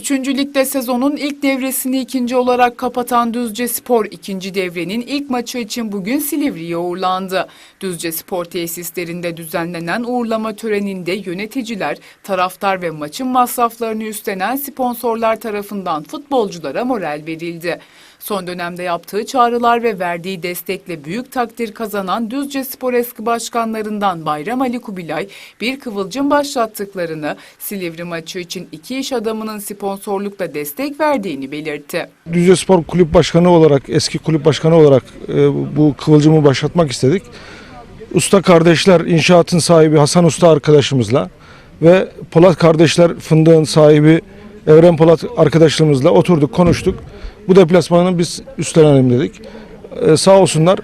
Üçüncü ligde sezonun ilk devresini ikinci olarak kapatan Düzce Spor ikinci devrenin ilk maçı için bugün Silivri'ye uğurlandı. Düzce Spor tesislerinde düzenlenen uğurlama töreninde yöneticiler, taraftar ve maçın masraflarını üstlenen sponsorlar tarafından futbolculara moral verildi. Son dönemde yaptığı çağrılar ve verdiği destekle büyük takdir kazanan Düzce Spor eski başkanlarından Bayram Ali Kubilay bir kıvılcım başlattıklarını, Silivri maçı için iki iş adamının sponsorlukla destek verdiğini belirtti. Düzce Spor Kulüp Başkanı olarak, eski kulüp başkanı olarak e, bu kıvılcımı başlatmak istedik. Usta kardeşler inşaatın sahibi Hasan Usta arkadaşımızla ve Polat kardeşler fındığın sahibi Evren Polat arkadaşlarımızla oturduk, konuştuk. Bu deplasmanı biz üstlenelim dedik. E, sağ olsunlar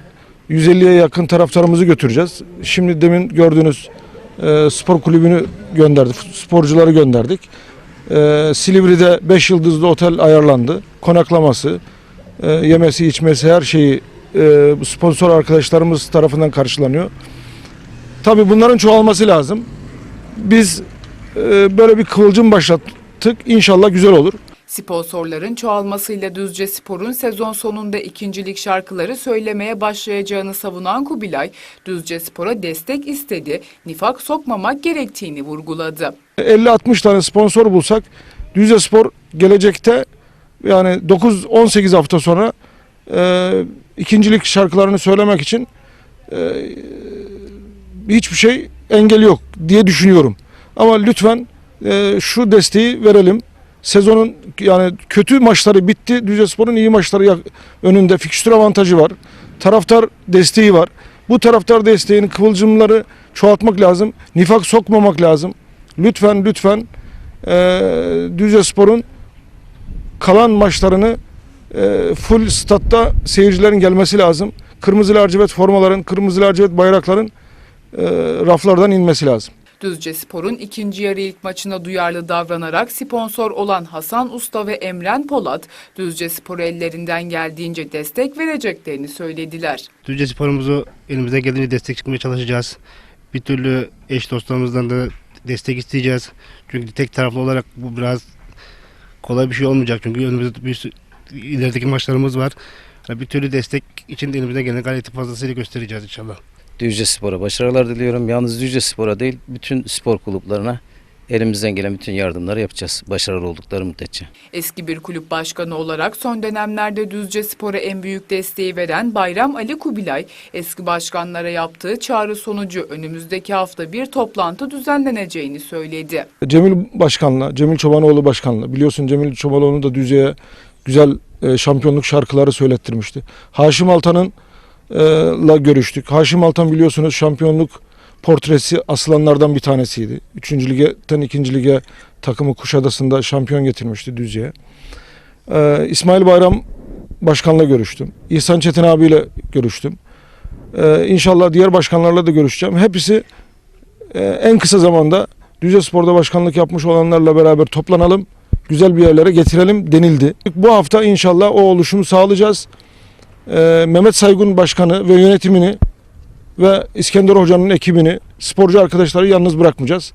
150'ye yakın taraftarımızı götüreceğiz. Şimdi demin gördüğünüz e, spor kulübünü gönderdik, sporcuları gönderdik. Ee, Silivri'de 5 yıldızlı otel ayarlandı. Konaklaması, e, yemesi, içmesi her şeyi e, sponsor arkadaşlarımız tarafından karşılanıyor. Tabii bunların çoğalması lazım. Biz e, böyle bir kıvılcım başlattık. İnşallah güzel olur. Sponsorların çoğalmasıyla Düzce Spor'un sezon sonunda ikincilik şarkıları söylemeye başlayacağını savunan Kubilay, Düzce Spor'a destek istedi, nifak sokmamak gerektiğini vurguladı. 50-60 tane sponsor bulsak Düzce Spor gelecekte yani 9-18 hafta sonra e, ikincilik şarkılarını söylemek için e, hiçbir şey engel yok diye düşünüyorum. Ama lütfen e, şu desteği verelim. Sezonun yani kötü maçları bitti. Düzce Spor'un iyi maçları önünde fikstür avantajı var. Taraftar desteği var. Bu taraftar desteğinin kıvılcımları çoğaltmak lazım. Nifak sokmamak lazım. Lütfen lütfen e, Düzce Spor'un kalan maçlarını e, full statta seyircilerin gelmesi lazım. Kırmızı lacivert formaların, kırmızı lacivert bayrakların e, raflardan inmesi lazım. Düzce Spor'un ikinci yarı ilk maçına duyarlı davranarak sponsor olan Hasan Usta ve Emren Polat, Düzce Spor'u ellerinden geldiğince destek vereceklerini söylediler. Düzce sporumuzu elimizden geldiğince destek çıkmaya çalışacağız. Bir türlü eş dostlarımızdan da destek isteyeceğiz. Çünkü tek taraflı olarak bu biraz kolay bir şey olmayacak. Çünkü önümüzde bir ilerideki maçlarımız var. Bir türlü destek için de elimizden gelen gayreti fazlasıyla göstereceğiz inşallah. Düzce Spor'a başarılar diliyorum. Yalnız Düzce Spor'a değil, bütün spor kulüplerine elimizden gelen bütün yardımları yapacağız. Başarılı oldukları müddetçe. Eski bir kulüp başkanı olarak son dönemlerde Düzce Spor'a en büyük desteği veren Bayram Ali Kubilay, eski başkanlara yaptığı çağrı sonucu önümüzdeki hafta bir toplantı düzenleneceğini söyledi. Cemil Başkan'la, Cemil Çobanoğlu Başkan'la biliyorsun Cemil Çobanoğlu da Düzce'ye güzel e, şampiyonluk şarkıları söylettirmişti. Haşim Altan'ın la görüştük. Haşim Altan biliyorsunuz şampiyonluk portresi asılanlardan bir tanesiydi. Üçüncü ligden ikinci lige takımı Kuşadası'nda şampiyon getirmişti Düzce'ye. E, İsmail Bayram Başkan'la görüştüm. İhsan Çetin abiyle görüştüm. E, inşallah diğer başkanlarla da görüşeceğim. Hepsi e, en kısa zamanda Düzce Spor'da başkanlık yapmış olanlarla beraber toplanalım. Güzel bir yerlere getirelim denildi. Bu hafta inşallah o oluşumu sağlayacağız. Ee, Mehmet Saygun Başkanı ve yönetimini ve İskender Hoca'nın ekibini, sporcu arkadaşları yalnız bırakmayacağız.